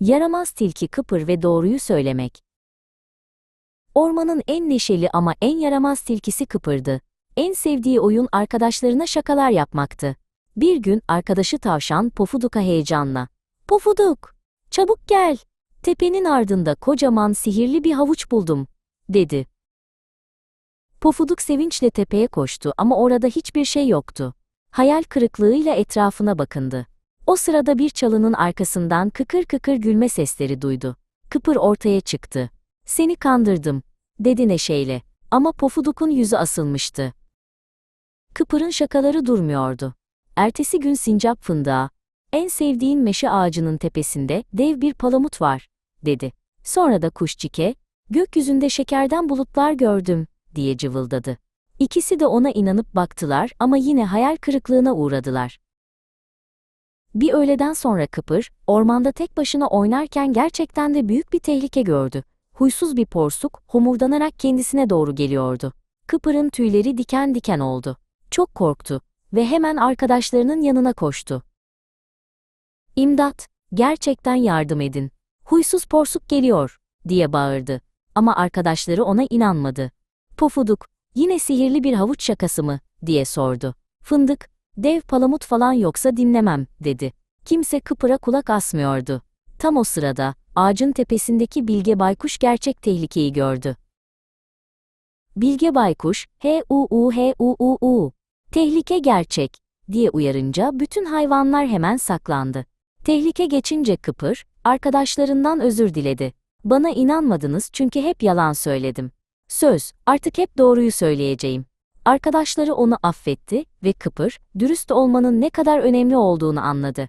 Yaramaz tilki Kıpır ve doğruyu söylemek. Ormanın en neşeli ama en yaramaz tilkisi Kıpır'dı. En sevdiği oyun arkadaşlarına şakalar yapmaktı. Bir gün arkadaşı tavşan Pofuduk'a heyecanla. Pofuduk, çabuk gel. Tepenin ardında kocaman sihirli bir havuç buldum, dedi. Pofuduk sevinçle tepeye koştu ama orada hiçbir şey yoktu. Hayal kırıklığıyla etrafına bakındı. O sırada bir çalının arkasından kıkır kıkır gülme sesleri duydu. Kıpır ortaya çıktı. Seni kandırdım, dedi neşeyle. Ama Pofuduk'un yüzü asılmıştı. Kıpır'ın şakaları durmuyordu. Ertesi gün sincap fındığa, en sevdiğin meşe ağacının tepesinde dev bir palamut var, dedi. Sonra da kuşçike, gökyüzünde şekerden bulutlar gördüm, diye cıvıldadı. İkisi de ona inanıp baktılar ama yine hayal kırıklığına uğradılar. Bir öğleden sonra Kıpır, ormanda tek başına oynarken gerçekten de büyük bir tehlike gördü. Huysuz bir porsuk, homurdanarak kendisine doğru geliyordu. Kıpır'ın tüyleri diken diken oldu. Çok korktu ve hemen arkadaşlarının yanına koştu. İmdat, gerçekten yardım edin. Huysuz porsuk geliyor, diye bağırdı. Ama arkadaşları ona inanmadı. Pofuduk, yine sihirli bir havuç şakası mı, diye sordu. Fındık, dev palamut falan yoksa dinlemem, dedi. Kimse Kıpır'a kulak asmıyordu. Tam o sırada, ağacın tepesindeki Bilge Baykuş gerçek tehlikeyi gördü. Bilge Baykuş, he u u he u u u, tehlike gerçek, diye uyarınca bütün hayvanlar hemen saklandı. Tehlike geçince Kıpır, arkadaşlarından özür diledi. Bana inanmadınız çünkü hep yalan söyledim. Söz, artık hep doğruyu söyleyeceğim. Arkadaşları onu affetti ve Kıpır, dürüst olmanın ne kadar önemli olduğunu anladı.